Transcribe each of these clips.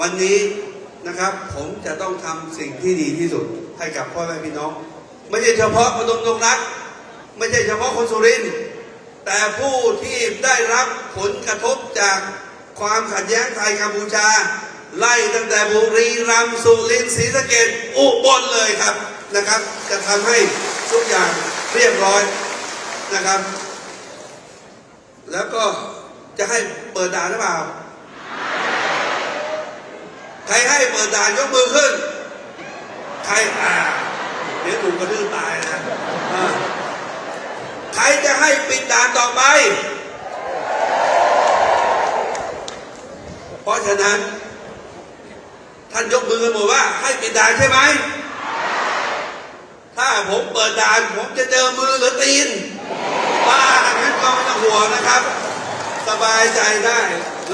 วันนี้นะครับผมจะต้องทำสิ่งที่ดีที่สุดให้กับพ่อแม่พี่น้อง ไม่ใช่เฉพาะพดมตรงรัก ไม่ใช่เฉพาะคนสุรินทร์แต่ผู้ที่ได้รับผลกระทบจากความขัดแย้งไทยกัมพูชา ไล่ตั้งแต่บุรีรัมย์สุรินทร์ศรีสะเกดอุบลเลยครับนะครับ จะทำให้ทุกอย่างเรียบร้อยนะครับ แล้วก็จะให้เปิดด่านหรือเปล่า ใครให้เปิดด่านยกมือขึ้น ใครอ่าเดี๋ยวถูกกระดื้อตายนะใครจะให้ปิดด่านต่อไป เพราะฉะนั้น ท่านยกมือกันหมดว่า ให้ปิดด่านใช่ไหม ถ้าผมเปิดด่าน ผมจะเจอมือหรือตีนบ้างั้นก็ไม่ต้องห่วงนะครับ สบายใจได้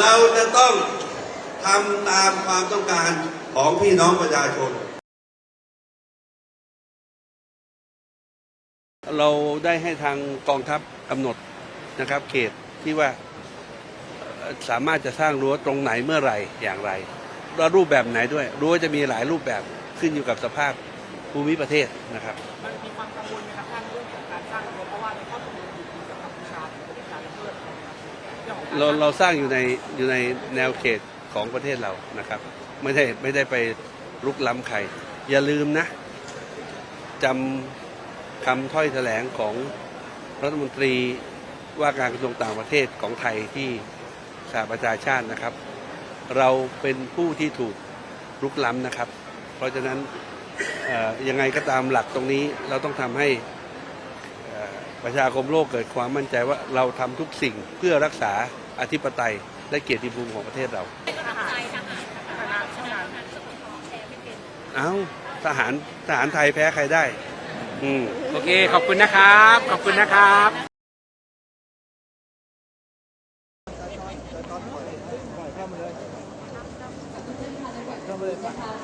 เราจะต้อง ทำตามความต้องการของพี่น้องประชาชน เราได้ให้ทางกองทัพกำหนดนะครับ เขตที่ว่าเอ่อสามารถจะสร้างรั้วตรงไหนเมื่อไหร่อย่างไรแล้วรูปแบบไหนด้วยรั้วจะมีหลายรูปแบบขึ้นอยู่กับสภาพภูมิประเทศนะครับมันมีความกังวลไหมครับท่านเรื่องของการสร้างรั้วเพราะว่าในข้อตกลงอยู่กับกัมพูชาเป็นการเพิ่มเรื่องของการเราเราสร้างอยู่ในอยู่ในแนวเขต ของประเทศเรานะครับ ไม่ได้ไม่ได้ไปลุกล้ำใคร อย่าลืมนะจำคำถ้อยแถลงของรัฐมนตรีว่าการกระทรวงต่างประเทศของไทยที่สหประชาชาตินะครับ เราเป็นผู้ที่ถูกลุกล้ำนะครับ เพราะฉะนั้นยังไงก็ตามหลักตรงนี้เราต้องทำให้ประชาคมโลกเกิดความมั่นใจว่าเราทำทุกสิ่งเพื่อรักษาอธิปไตยและเกียรติภูมิของประเทศเรา เอ้าทหารทหารไทยแพ้ใครได้ อืม โอเค ขอบคุณนะครับ ขอบคุณนะครับพี่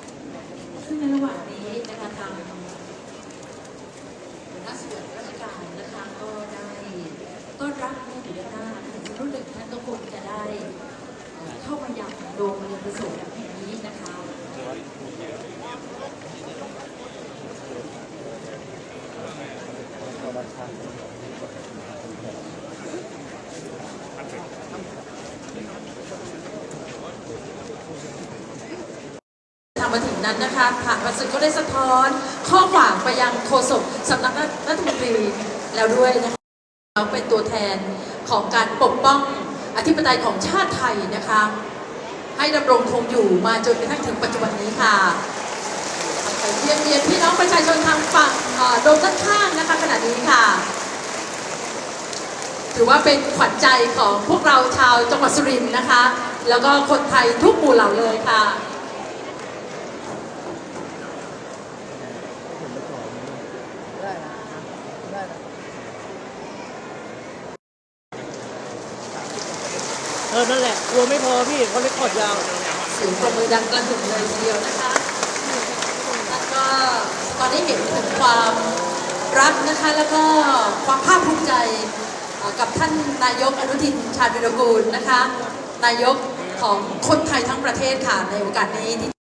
ซึ่งในระหว่างนี้นะคะทางหัวหน้าส่วนราชการนะคะก็ได้ต้อนรับผู้อยู่ด้านหน้านะคะสักรุ่นหนึ่งท่านก็คงจะได้เอ่อเข้ามายังโรงเรียนประสงค์แห่งนี้นะคะ ทางมาถึง นั้นนะคะผ่านมาสึกก็ได้สะท้อน ข้อความไปยังโฆษกสำนักรัฐมนตรีแล้วด้วยนะคะเราเป็นตัวแทนของการปกป้องอธิปไตยของชาติไทยนะคะ ให้ดำรงคงอยู่มาจนกระทั่งถึงปัจจุบันนี้ค่ะเยี่ยมเยียนพี่น้องประชาชนทางฝั่งโดมด้านข้างนะคะขณะนี้ค่ะ ถือว่าเป็นขวัญใจของพวกเราชาวจังหวัดสุรินทร์นะคะ แล้วก็คนไทยทุกหมู่เหล่าเลยค่ะ เออ นั่นแหละ กลัวไม่พอพี่เขาเล็กขอดยาวเสียงปรบมือดังกระหึ่มเลยทีเดียวนะคะ แล้วก็ตอนนี้เห็นถึงความรักนะคะ แล้วก็ความภาคภูมิใจกับท่านนายกอนุทินชาญวิรกูลนะคะ นายกของคนไทยทั้งประเทศค่ะในโอกาสนี้ที่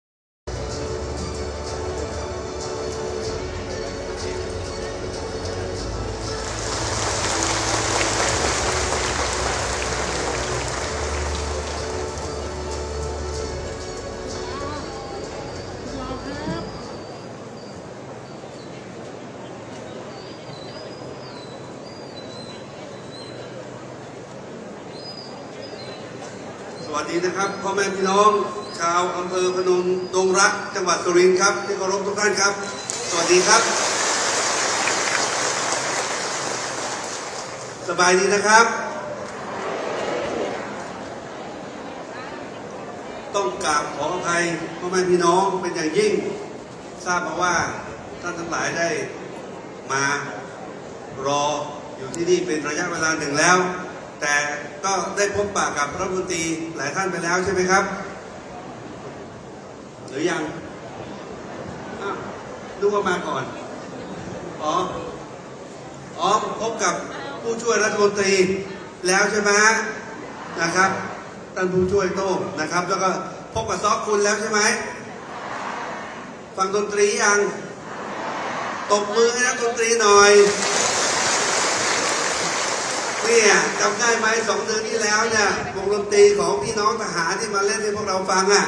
วัสดีนะครับพ่อแม่พี่น้อง ชาวอำเภอพนมดงรัก จังหวัดสุรินทร์ครับที่เคารพทุกท่านครับ สวัสดีครับ สบายดีนะครับ ต้องกราบขออภัยพ่อแม่พี่น้องเป็นอย่างยิ่ง ทราบมาว่าท่านทั้งหลายได้มารออยู่ที่นี่เป็นระยะเวลาหนึ่งแล้ว แต่ ก็ได้พบปะกับรัฐมนตรีหลายท่านไปแล้วใช่ไหมครับ หรือยังอ้วดูว่ามาก่อน อ๋อ อ๋อ พบกับผู้ช่วยรัฐมนตรีแล้วใช่ไหมนะครับ ท่านผู้ช่วยโต้งนะครับ แล้วก็พบกับซอกคุณแล้วใช่ไหม ฟังดนตรียัง ตบมือให้นักดนตรีหน่อย เนี่ยจำได้ไหมสองเดือนที่แล้วเนี่ยวงดนตรีของพี่น้องทหารที่มาเล่นให้พวกเราฟังอะ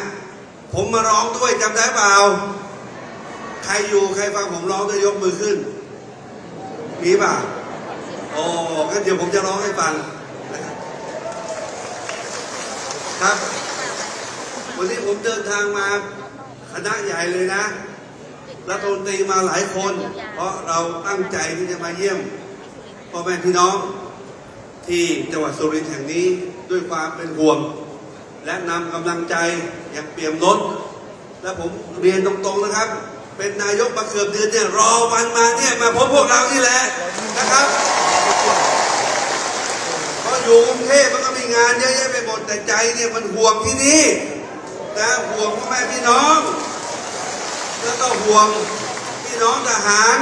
ผมมาร้องด้วยจำได้เปล่า ใครอยู่ใครฟังผมร้องด้วยยกมือขึ้น มีป่ะโอ้งั้นเดี๋ยวผมจะร้องให้ฟังนะครับครับวันนี้ผมเดินทางมาคณะใหญ่เลยนะรัฐมนตรีมาหลายคน เพราะเราตั้งใจที่จะมาเยี่ยมพ่อแม่พี่น้อง ที่จังหวัดสุรินทร์แห่งนี้ด้วยความเป็นห่วง และนำกำลังใจอย่างเปี่ยมล้นและผมเรียนตรงๆนะครับ เป็นนายกมาเกือบเดือนเนี่ยรอวันมาเนี่ยมาพบพวกเรานี่แหละนะครับเพราะอยู่กรุงเทพมันก็มีงานเยอะแยะไปหมดแต่ใจเนี่ยมันห่วงที่นี่นะห่วงพ่อแม่พี่น้อง แล้วก็ห่วงพี่น้องทหาร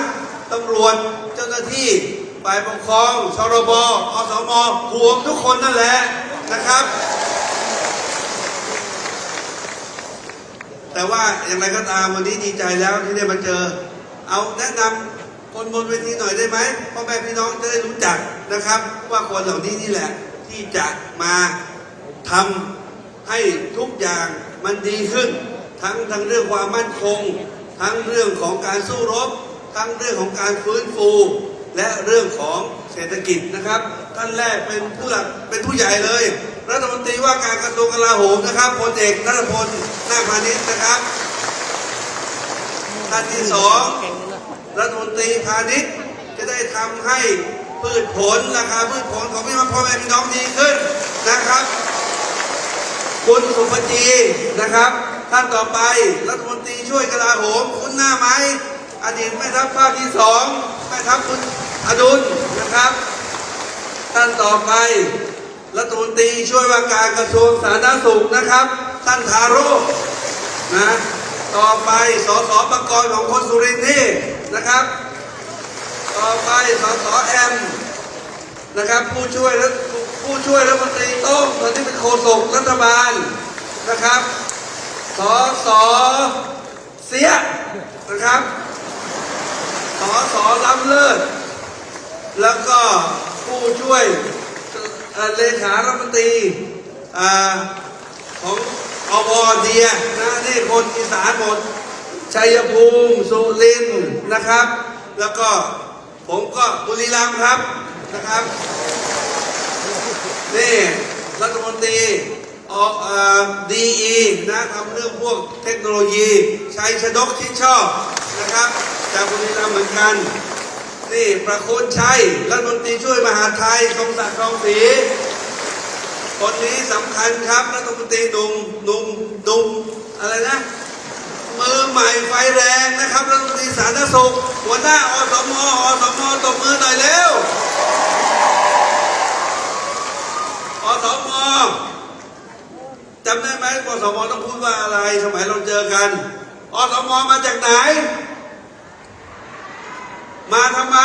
ตำรวจเจ้าหน้าที่ ฝ่ายปกครองชรบอสมห่วงทุกคนนั่นแหละนะครับ แต่ว่าอย่างไรก็ตามวันนี้ดีใจแล้วที่ได้มาเจอ เอาแนะนำคนบนเวทีหน่อยได้ไหมพ่อแม่พี่น้องจะได้รู้จักนะครับ ว่าคนเหล่านี้นี่แหละ ที่จะมาทำให้ทุกอย่างมันดีขึ้น ทั้งทั้งเรื่องความมั่นคง ทั้งเรื่องของการสู้รบ ทั้งเรื่องของการฟื้นฟู และเรื่องของเศรษฐกิจนะครับ ท่านแรกเป็นผู้หลักเป็นผู้ใหญ่เลย รัฐมนตรีว่าการกระทรวงกลาโหมนะครับพลเอกนัทพลนาคพาณิชย์นะครับ ท่านที่สองรัฐมนตรีพาณิชย์จะได้ทำให้พืชผลราคาพืชผลของพี่น้องพ่อแม่พี่น้องดีขึ้นนะครับ คุณสุภจีนะครับ ท่านต่อไปรัฐมนตรีช่วยกลาโหม คุณหน้าไหมอดีตแม่ทัพภาคที่สองแม่ทัพคุณ อดุลนะครับ ท่านต่อไปรัฐมนตรีช่วยว่าการกระทรวงสาธารณสุขนะครับ ท่านทาร่นะ ต่อไปสสประกรณ์ของคนสุรินทร์นี่นะครับ ต่อไปสสแอมนะครับ ผู้ช่วยและผู้ช่วยรัฐมนตรีโต้งตอนนี้เป็นโฆษกรัฐบาลนะครับ สสเสียนะครับ สสล้ำเลิศ แล้วก็ผู้ช่วยเลขารัฐมนตรีของอบเดียนะนี่คนอีสานหมดชัยภูมิสุรินทร์นะครับ แล้วก็ผมก็บุรีรัมย์ครับนะครับนี่รัฐมนตรีออดีอีนะทำเรื่องพวกเทคโนโลยีชัยชนกที่ชอบนะครับ จากบุรีรัมย์เหมือนกันี่ประโคนชัยรัฐมนตรีช่วยมหาไทยทรงศักดิ์ทองศรีคนนี้สำคัญครับรัฐมนตรีหนุ่มหนุ่มหนุ่มอะไรนะมือใหม่ไฟแรงนะครับรัฐมนตรีสาธารณสุขหัวหน้าอสมอสมอตบมือหน่อยเร็วอสมอจำได้ไหมอสมอต้องพูดว่าอะไร สมัยเราเจอกันอสมอมาจากไหน มาทำไม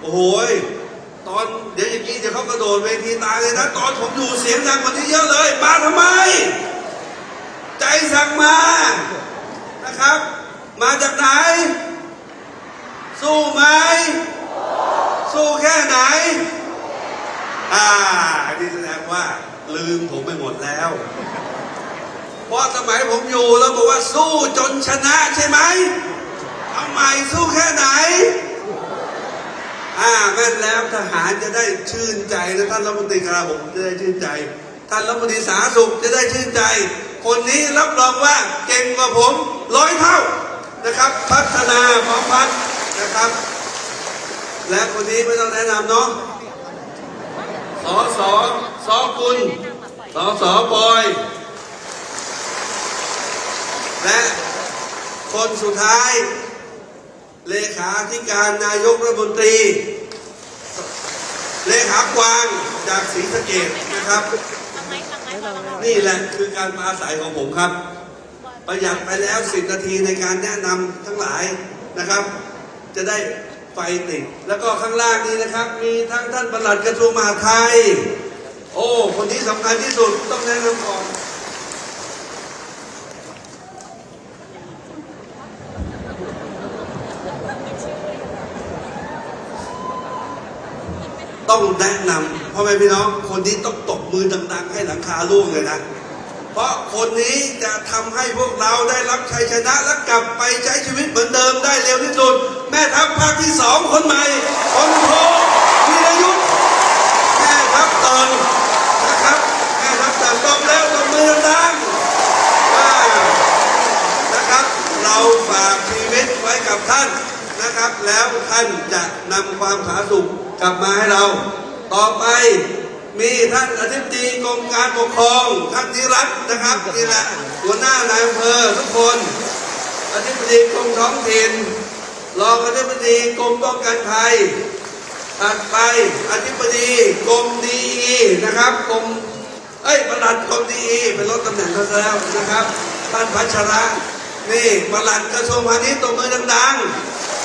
โอ้โหตอนเดี๋ยวอย่างนี้เดี๋ยวเขากระโดดเวทีตายเลยนะ ตอนผมอยู่เสียงดังกว่านี้เยอะเลย มาทำไม ใจสั่งมานะครับ มาจากไหน สู้ไหม สู้แค่ไหน อ่านี่แสดงว่า ลืมผมไปหมดแล้วเพราะสมัยผมอยู่แล้วบอกว่าสู้จนชนะใช่ไหม ทำไมสู้แค่ไหน อ่าแม่นแล้วทหารจะได้ชื่นใจนะท่านรัฐมนตรีกลาโหมจะได้ชื่นใจ ท่านรัฐมนตรีสาธารณสุขจะได้ชื่นใจ คนนี้รับรองว่าเก่งกว่าผมร้อยเท่านะครับ พัฒนาพร้อมพัฒน์นะครับ และคนนี้ไม่ต้องแนะนำเนาะสอสอสอกุลสอสอบอย และคนสุดท้าย เลขาธิการนายกรัฐมนตรี เลขากวางจากศรีสะเกดนะครับ นี่แหละคือการมาอาศัยของผมครับ ประหยัดไปแล้ว10นาทีในการแนะนำทั้งหลายนะครับ จะได้ไฟติด แล้วก็ข้างล่างนี้นะครับ มีทั้งท่านปลัดกระทรวงมหาดไทย โอ้ คนนี้สำคัญที่สุดต้องแนะนำก่อน ต้องแนะนำพ่อแม่พี่น้อง คนนี้ต้องตบมือดังๆ ให้หลังคาร่วงเลยนะ เพราะคนนี้จะทำให้พวกเราได้รับชัยชนะและกลับไปใช้ชีวิตเหมือนเดิมได้เร็วที่สุด แม่ทัพภาคที่สองคนใหม่คนโทวีรยุทธ์แม่ทัพเติงนะครับแม่ทัพเติงตบแล้วตบมือดังๆนะครับ เราฝากชีวิตไว้กับท่านนะครับ แล้วท่านจะนำความผาสุก กลับมาให้เรา ต่อไปมีท่านอธิบดีกรมการปกครองท่านนิรัตนะครับนี่แหละหัวหน้านายอำเภอทุกคนอธิบดีกรมท้องถิ่นรองอธิบดีกรมป้องกันภัยถัดไปอธิบดีกรมดีนะครับกรมเอ้ยประหลัดกรมดีเป็นลดตำแหน่งเขาซะแล้วนะครับท่านพัชระนี่ประหลัดกระทรวงพาณิชย์ตบมือดังๆ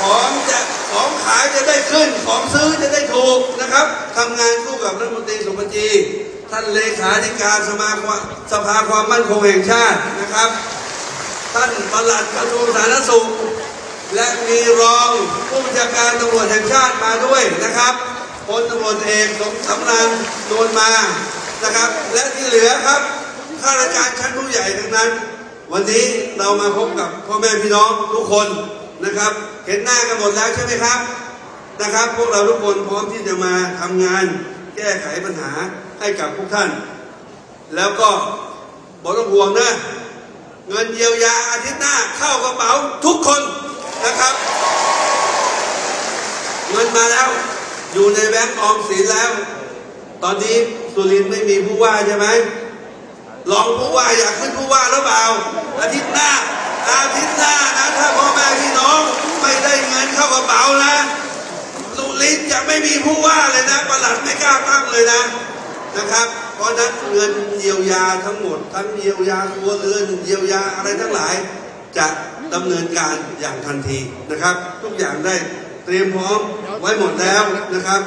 ของจะของขายจะได้ขึ้น ของซื้อจะได้ถูกนะครับทำงานคู่กับรัฐมนตรีสมบัติท่านเลขาธิการสมาคมสภาความมั่นคงแห่งชาตินะครับ ท่านปลัดกระทรวงสาธารณสุข และมีรองผู้บัญชาการตำรวจแห่งชาติมาด้วยนะครับพลตำรวจเอกสมสำรานนวลมานะครับ และที่เหลือครับข้าราชการชั้นผู้ใหญ่ทั้งนั้น วันนี้เรามาพบกับพ่อแม่พี่น้องทุกคน นะครับ เห็นหน้ากันหมดแล้วใช่ไหมครับนะครับ พวกเราทุกคนพร้อมที่จะมาทำงาน แก้ไขปัญหาให้กับพวกท่าน แล้วก็บอกต้องห่วงนะ เงินเยียวยาอาทิตย์หน้าเข้ากระเป๋าทุกคนนะครับ เงินมาแล้วอยู่ในแบงก์ออมสินแล้ว ตอนนี้สุรินไม่มีผู้ว่าใช่ไหมรองผู้ว่าอยากขึ้นผู้ว่าหรือเปล่าอาทิตย์หน้า อาทิตย์หน้านะถ้าพ่อแม่พี่น้องไม่ได้เงินเข้ากระเป๋านะสุรินทร์จะไม่มีผู้ว่าเลยนะประหลัดไม่กล้าตั้งเลยนะนะครับ เพราะฉะนั้นเงินเยียวยาทั้งหมด ทั้งเยียวยาครัวเรือนเยียวยาอะไรทั้งหลาย จะดำเนินการอย่างทันทีนะครับ ทุกอย่างได้เตรียมพร้อมไว้หมดแล้วนะครับ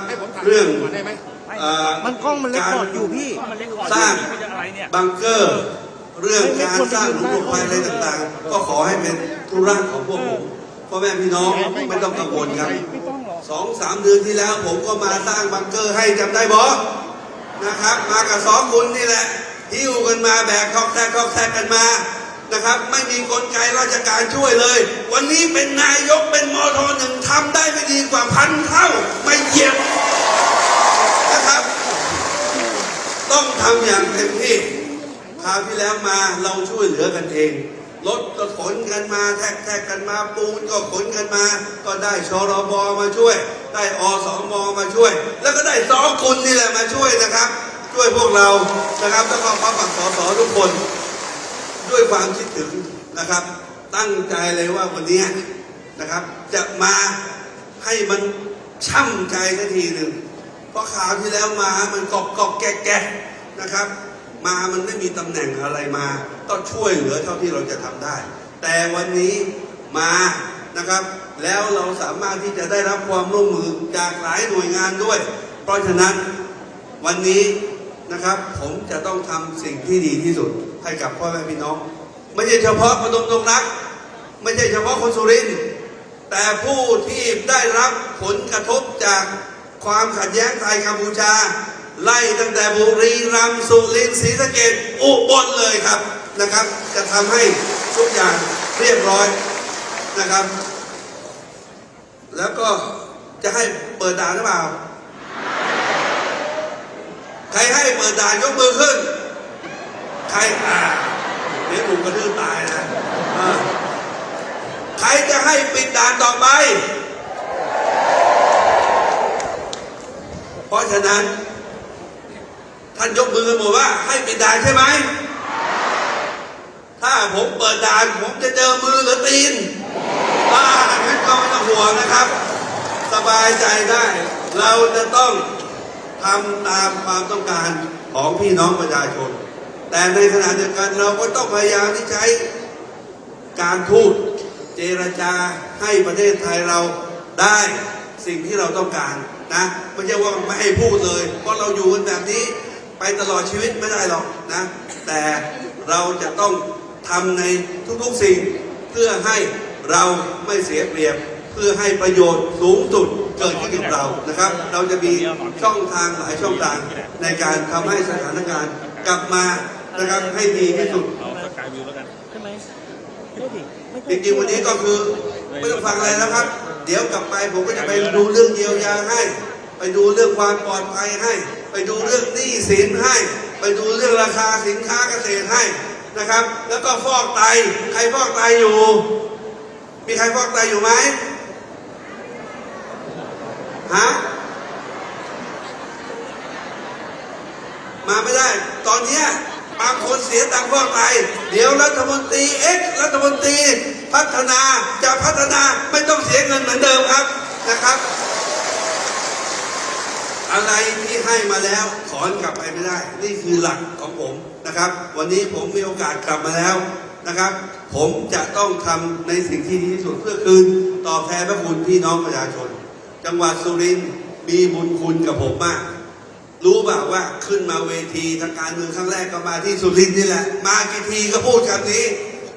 เรื่องเอ่อมันกล้องมันเล็กกอดอยู่พี่สร้างบังเกอร์ เรื่องการสร้างหลุมหลบภัยอะไรต่างๆ ก็ขอให้เป็นธุระของพวกผมพ่อแม่พี่น้องไม่ต้องกังวลครับสองสามเดือนที่แล้วผมก็มาสร้างบังเกอร์ให้จำได้บอนะครับ มากับสองคุณนี่แหละหิ้วกันมาแบกคอกแทกคอกแทกกันมานะครับ ไม่มีกลไกราชการช่วยเลย วันนี้เป็นนายกเป็นมทหนึ่งทำได้ไม่ดีกว่าพันเท่าไม่เหยียบนะครับ ต้องทำอย่างเต็มที่ คราวที่แล้วมาเราช่วยเหลือกันเองรถก็ขนกันมาแทกแทกกันมาปูนก็ขนกันมา ก็ได้ชรบมาช่วย ได้อสมมาช่วย แล้วก็ได้สอกุลนี่แหละมาช่วยนะครับ ช่วยพวกเรานะครับแล้วก็พร้อมกับสสทุกคน ด้วยความคิดถึงนะครับ ตั้งใจเลยว่าวันนี้นะครับ จะมาให้มันช่ำใจสักทีหนึ่งเพราะข่าวที่แล้วมามันกอกกอกแกะแกะนะครับ มามันไม่มีตำแหน่งอะไรมาต้องช่วยเหลือเท่าที่เราจะทำได้ แต่วันนี้มานะครับ แล้วเราสามารถที่จะได้รับความร่วมมือจากหลายหน่วยงานด้วย เพราะฉะนั้นวันนี้นะครับผมจะต้องทำสิ่งที่ดีที่สุดให้กับพ่อแม่พี่น้อง ไม่ใช่เฉพาะประดมตรงรัก ไม่ใช่เฉพาะคนสุรินทร์แต่ผู้ที่ได้รับผลกระทบจากความขัดแย้งไทยกัมพูชา ไล่ตั้งแต่บุรีรัมย์สุรินทร์ศรีสะเกดอุบลเลยครับนะครับ จะทำให้ทุกอย่างเรียบร้อยนะครับ แล้วก็จะให้เปิดด่านหรือเปล่า ใครให้เปิดด่านยกมือขึ้น ใครอ่าเดี๋ยวถูกกระทืบตายนะใครจะให้ปิดด่านต่อไป เพราะฉะนั้น ท่านยกมือกันหมดว่า ให้ปิดด่านใช่ไหม ถ้าผมเปิดด่านผมจะเจอมือหรือตีนอ่างั้นก็ไม่ต้องห่วงนะครับ สบายใจได้ เราจะต้องทำตามความต้องการของพี่น้องประชาชน แต่ในขณะเดียวกันเราก็ต้องพยายามที่ใช้การทูตเจรจาให้ประเทศไทยเราได้สิ่งที่เราต้องการนะไม่ใช่ว่าไม่ให้พูดเลย เพราะเราอยู่กันแบบนี้ ไปตลอดชีวิตไม่ได้หรอกนะ แต่เราจะต้องทำในทุกๆสิ่ง เพื่อให้เราไม่เสียเปรียบ เพื่อให้ประโยชน์สูงสุดเกิดขึ้นกับเรานะครับ เราจะมีช่องทางหลายช่องทางในการทำให้สถานการณ์กลับมานะครับให้ดีที่สุดเอาสกายวิวแล้วกันใช่ไหมไม่ผิดไม่จริงๆวันนี้ก็คือไม่ต้องฟังอะไรแล้วครับ เดี๋ยวกลับไปผมก็จะไปดูเรื่องเยียวยาให้ ไปดูเรื่องความปลอดภัยให้ ไปดูเรื่องหนี้สินให้ ไปดูเรื่องราคาสินค้าเกษตรให้นะครับ แล้วก็ฟอกไตใครฟอกไตอยู่ มีใครฟอกไตอยู่ไหมฮะมาไม่ได้ ตอนเนี้ยบางคนเสียตังค์ฟอกไตเดี๋ยวรัฐมนตรีเอ็กรัฐมนตรีพัฒนาจะพัฒนาไม่ต้องเสียเงินเหมือนเดิมครับนะครับ อะไรที่ให้มาแล้วถอนกลับไปไม่ได้ นี่คือหลักของผมนะครับ วันนี้ผมมีโอกาสกลับมาแล้วนะครับ ผมจะต้องทำในสิ่งที่ดีที่สุดเพื่อคืนตอบแทนพระคุณพี่น้องประชาชน จังหวัดสุรินทร์มีบุญคุณกับผมมาก รู้เปล่าว่าขึ้นมาเวทีทางการเมืองครั้งแรกก็มาที่สุรินทร์นี่แหละ มากี่ทีก็พูดคำนี้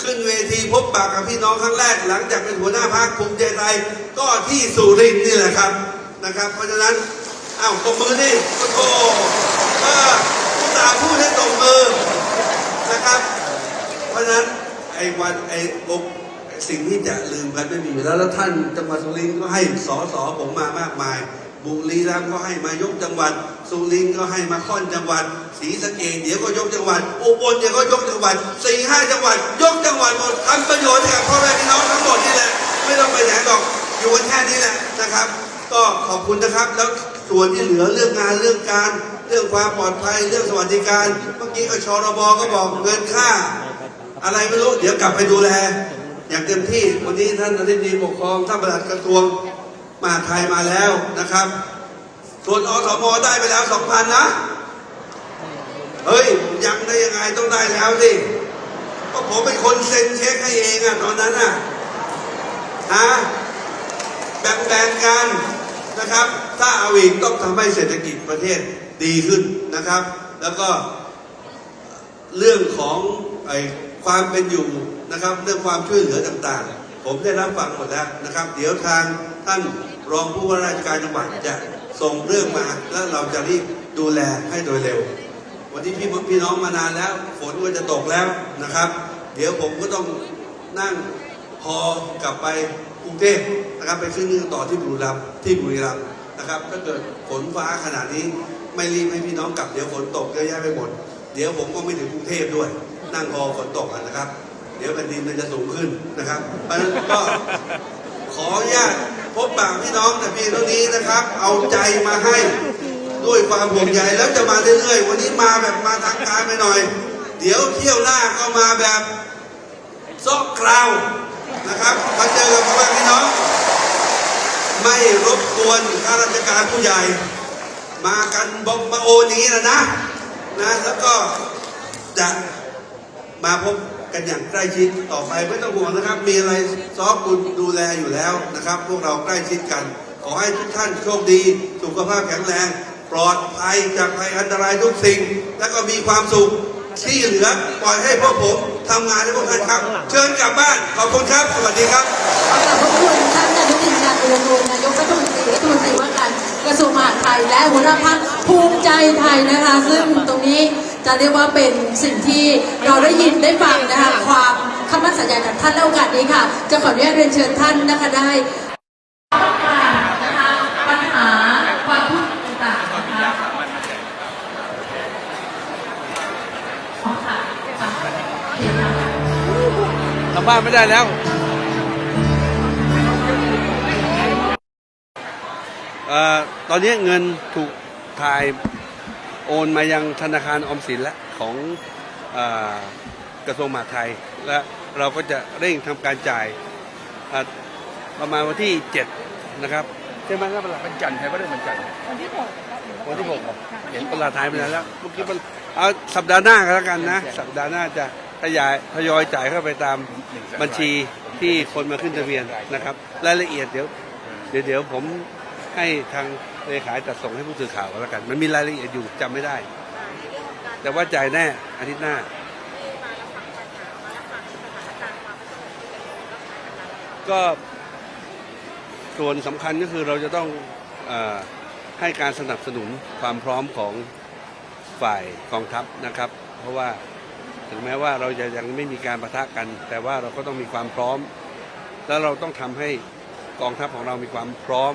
ขึ้นเวทีพบปากกับพี่น้องครั้งแรก หลังจากเป็นหัวหน้าพรรคภูมิใจไทยก็ที่สุรินทร์นี่แหละครับนะครับ เพราะฉะนั้น อ้าวตบมือนี่โอ้โหเออผู้ตาพูดให้ตบมือนะครับ เพราะฉะนั้นไอ้วันไอ้อกสิ่งที่จะลืมกันไม่มีอยู่แล้วแล้วท่านจังหวัดสุรินทร์ก็ให้สอสอผมมามากมาย บุรีรัมย์ก็ให้มายกจังหวัด สุรินทร์ก็ให้มาค่อนจังหวัดศรีสะเกษเดี๋ยวก็ยกจังหวัดอุบลเดี๋ยวก็ยกจังหวัดสี่ห้าจังหวัด ยกจังหวัดหมดทำประโยชน์ให้กับพ่อแม่พี่น้องทั้งหมดนี่แหละไม่ต้องไปไหนหรอกอยู่กันแค่นี้แหละนะครับ ก็ขอบคุณนะครับแล้ว ส่วนที่เหลือเรื่องงานเรื่องการ เรื่องความปลอดภัยเรื่องสวัสดิการ เมื่อกี้อชรบก็บอกเงินค่า อะไรไม่รู้เดี๋ยวกลับไปดูแล อย่างเต็มที่วันนี้ท่านอธิบดีปกครองท่านประหลัดกระทรวงมหาดไทยมาแล้วนะครับ ส่วนอสมได้ไปแล้วสองพันนะเฮ้ยยังได้ยังไงต้องได้แล้วสิเพราะผมเป็นคนเซ็นเช็คให้เองอะตอนนั้นอะฮะแบ่งๆกัน นะครับ ถ้าเอาอีกต้องทำให้เศรษฐกิจประเทศดีขึ้นนะครับ แล้วก็เรื่องของไอ้ความเป็นอยู่นะครับ เรื่องความช่วยเหลือต่างๆ ผมได้รับฟังหมดแล้วนะครับ เดี๋ยวทางท่านรองผู้ว่าราชการจังหวัดจะส่งเรื่องมาแล้วเราจะรีบดูแลให้โดยเร็ว วันนี้พี่พี่น้องมานานแล้วฝนก็จะตกแล้วนะครับ เดี๋ยวผมก็ต้องนั่งพอกลับไป รุงเทพนะครับไปขึ้นเรื่องต่อที่บุรีรัมย์ที่บุรีรัมย์นะครับถ้าเกิดฝนฟ้าขนาดนี้ไม่รีบให้พี่น้องกลับเดี๋ยวฝนตกเยอะแยะไปหมด เดี๋ยวผมก็ไม่ถึงกรุงเทพด้วย นั่งรอฝนตกนะครับ เดี๋ยวแผ่นดินมันจะสูงขึ้นนะครับเพราะฉะนั้นก็ขออนุญาตพบปากพี่น้องแต่เพียงเท่านี้นะครับ เอาใจมาให้ด้วยความห่วงใยแล้วจะมาเรื่อยๆวันนี้มาแบบมาทางการไปหน่อย เดี๋ยวเที่ยวหน้าก็มาแบบซอกกราว นะครับมาเจอกับพ่อแม่พี่น้อง ไม่รบกวนข้าราชการผู้ใหญ่ มากันบกมาโอนี้นะนะนะแล้วก็จะมาพบกันอย่างใกล้ชิดต่อไปไม่ต้องห่วงนะครับ มีอะไรซอฟคุณดูแลอยู่แล้วนะครับ พวกเราใกล้ชิดกัน ขอให้ทุกท่านโชคดี สุขภาพแข็งแรง ปลอดภัยจากภัยอันตรายทุกสิ่ง แล้วก็มีความสุข ที่เหลือปล่อยให้พวกผมทำงานให้พวกท่านครับ เชิญกลับบ้าน ขอบคุณครับ สวัสดีครับขอบคุณท่านอนุทินชาญวิรกูลนายกรัฐมนตรีรัฐมนตรีว่าการกระทรวงมหาดไทยและหัวหน้าพรรคภูมิใจไทยนะคะ ซึ่งตรงนี้จะเรียกว่าเป็นสิ่งที่เราได้ยินได้ฟังนะคะความคำมั่นสัญญาจากท่านและโอกาสนี้ค่ะ จะขออนุญาตเรียนเชิญท่านนะคะได้ สัมภาษณ์ไม่ได้แล้วเอ่อตอนนี้เงินถูกถ่ายโอนมายังธนาคารออมสินแล้วของเออกระทรวงมหาดไทย และเราก็จะเร่งทำการจ่ายอะประมาณวันที่ 7 นะครับใช่ไหมครับประหลัดมันจันทร์ใช่ไหมเรื่องมันจันทร์วันที่หกครับวันที่หกเหรอเห็นประหลัดหายไปไหนแล้วเมื่อกี้มันเอาสัปดาห์หน้าก็แล้วกันนะ สัปดาห์หน้าจะ ทยอยทยอยจ่ายเข้าไปตามบัญชีที่คนมาขึ้นทะเบียนนะครับ รายละเอียดเดี๋ยว เดี๋ยวเดี๋ยวผมให้ทางเลขาจัดส่งให้ผู้สื่อข่าวแล้วกัน มันมีรายละเอียดอยู่จำไม่ได้ แต่ว่าจ่ายแน่อาทิตย์หน้าก็ส่วนสำคัญก็คือเราจะต้องอให้การสนับสนุนความพร้อมของฝ่ายกองทัพนะครับ เพราะว่า ถึงแม้ว่าเราจะยังไม่มีการประทะกัน แต่ว่าเราก็ต้องมีความพร้อม แล้วเราต้องทำให้กองทัพของเรามีความพร้อม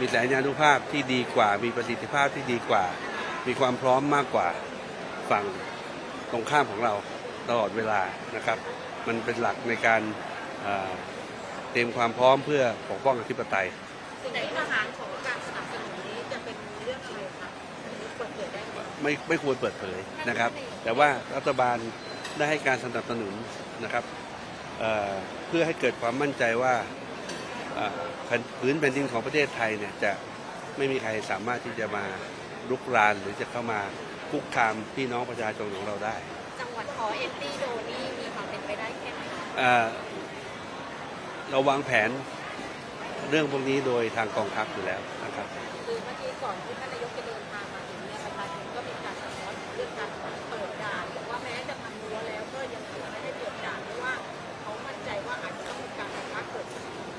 มีแสนยานุภาพที่ดีกว่า มีประสิทธิภาพที่ดีกว่า มีความพร้อมมากกว่าฝั่งตรงข้ามของเราตลอดเวลานะครับ มันเป็นหลักในการเอ่อเตรียมความพร้อมเพื่อปกป้องอธิปไตยสิ่งที่ทหารของ ได้ไหมไม่ไม่ควรเปิดเผยนะครับ แต่ว่ารัฐบาลได้ให้การสนับสนุนนะครับเอ่อเพื่อให้เกิดความมั่นใจว่าเอ่อแผ่นพื้นแผ่นดินของประเทศไทยเนี่ยจะไม่มีใครสามารถที่จะมาลุกรานหรือจะเข้ามาคุกคามพี่น้องประชาชนของเราได้ จังหวัดขอเอ็นตี้โดนี่มีความเป็นไปได้แค่ไหนคะเอ่อเราวางแผนเรื่องพวกนี้โดยทางกองทัพอยู่แล้วนะครับคือเมื่อกี้ก่อนที่ท่าน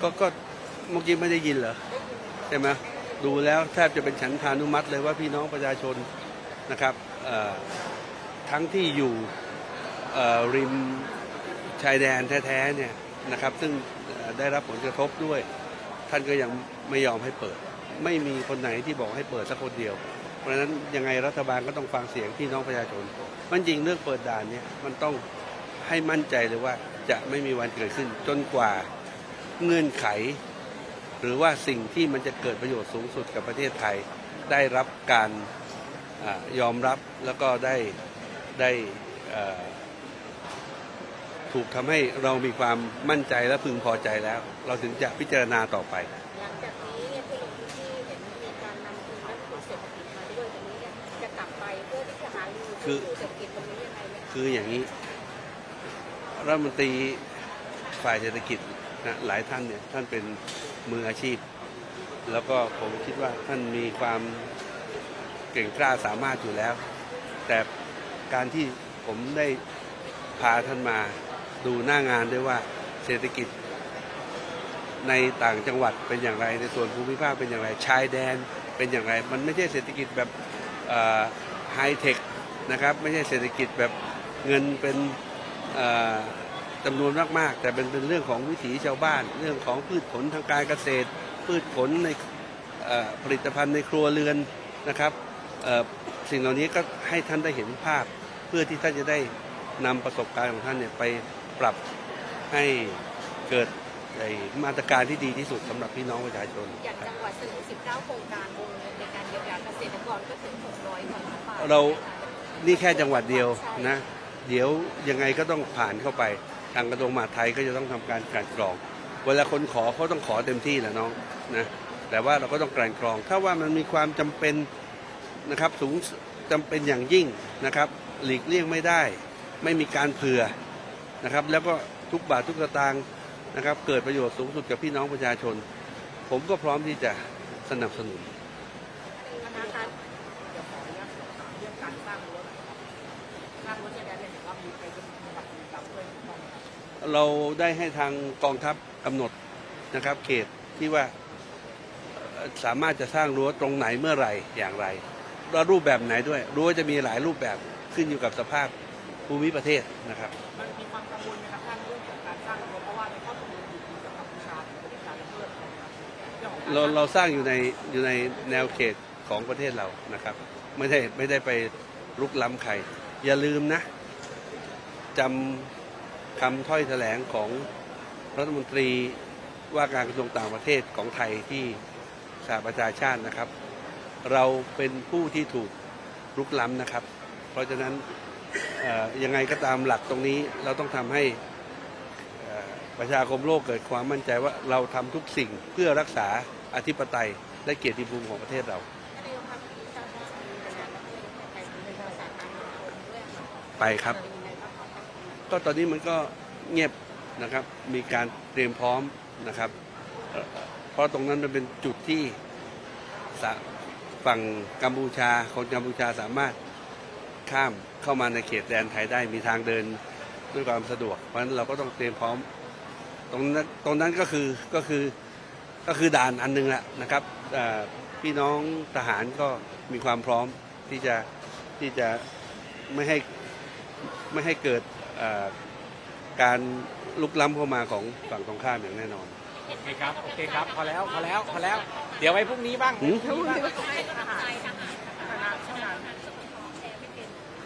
ก็ก็เมื่อกี้ไม่ได้ยินเหรอใช่ไหมดูแล้วแทบจะเป็นฉันทานุมัติเลยว่าพี่น้องประชาชนนะครับทั้งที่อยู่ริมชายแดนแท้ๆเนี่ยนะครับ ซึ่งได้รับผลกระทบด้วย ท่านก็ยังไม่ยอมให้เปิด ไม่มีคนไหนที่บอกให้เปิดสักคนเดียว เพราะฉะนั้นยังไงรัฐบาลก็ต้องฟังเสียงพี่น้องประชาชนมันจริงเรื่องเปิดด่านเนี่ยมันต้องให้มั่นใจเลยว่าจะไม่มีวันเกิดขึ้นจนกว่า เงื่อนไข หรือว่าสิ่งที่มันจะเกิดประโยชน์สูงสุดกับประเทศไทย ได้รับการอายอมรับแล้วก็ได้ได้เอ่อถูกทำให้เรามีความมั่นใจและพึงพอใจแล้ว เราถึงจะพิจารณาต่อไปหลังจากนี้เนี่ยที่ลงพื้นที่เห็นมีการนำทีมนักวิเคราะห์เศรษฐกิจมาด้วยตรงนี้เนี่ยจะกลับไปเพื่อที่จะหารือคือฟื้นฟูเศรษฐกิจตรงนี้ยังไงไหมคะคืออย่างนี้รัฐมนตรีฝ่ายเศรษฐกิจ นะหลายท่านเนี่ยท่านเป็นมืออาชีพ แล้วก็ผมคิดว่าท่านมีความเก่งกล้าสามารถอยู่แล้ว แต่การที่ผมได้พาท่านมาดูหน้างานด้วยว่าเศรษฐกิจในต่างจังหวัดเป็นอย่างไรในส่วนภูมิภาคเป็นอย่างไรชายแดนเป็นอย่างไร มันไม่ใช่เศรษฐกิจแบบไฮเทคนะครับ ไม่ใช่เศรษฐกิจแบบเงินเป็น จำนวนมากๆ แต่เป็นเป็นเรื่องของวิถีชาวบ้าน เรื่องของพืชผลทางการเกษตร พืชผลในเอ่อผลิตภัณฑ์ในครัวเรือนนะครับเอ่อสิ่งเหล่านี้ก็ให้ท่านได้เห็นภาพ เพื่อที่ท่านจะได้นำประสบการณ์ของท่านเนี่ยไปปรับให้เกิดไอ้มาตรการที่ดีที่สุดสำหรับพี่น้องประชาชนอย่างจังหวัดเสนอ19 โครงการวงเงินในการเยียวยาเกษตรกรก็ถึง 600กว่าล้านบาทเรานี่แค่จังหวัดเดียวนะ เดี๋ยวยังไงก็ต้องผ่านเข้าไป ทางกระทรวงมหาดไทยก็จะต้องทำการกลั่นกรอง เวลาคนขอเขาต้องขอเต็มที่แหละน้องนะแต่ว่าเราก็ต้องกลั่นกรอง ถ้าว่ามันมีความจำเป็นนะครับสูงจำเป็นอย่างยิ่งนะครับ หลีกเลี่ยงไม่ได้ ไม่มีการเผื่อนะครับ แล้วก็ทุกบาททุกสตางค์นะครับ เกิดประโยชน์สูงสุดกับพี่น้องประชาชน ผมก็พร้อมที่จะสนับสนุนนะคะเดี๋ยวขออนุญาตสอบถามเรื่องการสร้างรั้วสร้างรั้วเนี่ยเห็น เราได้ให้ทางกองทัพกำหนดนะครับเขตที่ว่าสามารถจะสร้างรั้วตรงไหนเมื่อไหร่อย่างไรแล้วรูปแบบไหนด้วยรั้วจะมีหลายรูปแบบขึ้นอยู่กับสภาพภูมิประเทศนะครับมันมีความกังวลไหมครับท่านเรื่องของการสร้างรั้วเพราะว่าในข้อตกลงอยู่กับกัมพูชาถึงจะมีการเมิดอะไรนะครับเรื่องของการเราเราสร้างอยู่ในอยู่ในแนวเขตของประเทศเรานะครับ ไม่ได้ไม่ได้ไปลุกล้ำใคร อย่าลืมนะจำ คำถ้อยแถลงของรัฐมนตรีว่าการกระทรวงต่างประเทศของไทยที่สหประชาชาตินะครับ เราเป็นผู้ที่ถูกรุกล้ำนะครับ เพราะฉะนั้นเอ่อยังไงก็ตามหลักตรงนี้เราต้องทำให้เอ่อประชาคมโลกเกิดความมั่นใจว่าเราทำทุกสิ่งเพื่อรักษาอธิปไตยและเกียรติภูมิของประเทศเราท่านนายกครับที่ทราบว่ามีรายงานว่าประเทศไทยเป็นภาษาการเมืองด้วยค่ะไปครับเป็นยังไงบ้างครับ ก็ตอนนี้มันก็เงียบนะครับ มีการเตรียมพร้อมนะครับ เพราะตรงนั้นมันเป็นจุดที่ฝั่งกัมพูชา คนกัมพูชาสามารถข้ามเข้ามาในเขตแดนไทยได้มีทางเดินด้วยความสะดวก เพราะฉะนั้นเราก็ต้องเตรียมพร้อม ตรงนั้นตรงนั้นก็คือก็คือก็คือด่านอันหนึงแหละนะครับพี่น้องทหารก็มีความพร้อมที่จะที่จะไม่ให้ไม่ให้เกิด การลุกล้ำเข้ามาของฝั่งตรงข้ามอย่างแน่นอน โอเคครับ โอเคครับ พอแล้ว พอแล้ว พอแล้ว เดี๋ยวไว้พรุ่งนี้บ้าง หืมพรุ่งนี้บ้างให้กำลังใจทหารทหารทหาร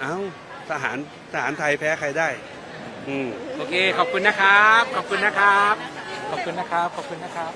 เอ้าทหารทหารไทยแพ้ใครได้ อืม โอเค ขอบคุณนะครับ ขอบคุณนะครับ ขอบคุณนะครับ ขอบคุณนะครับ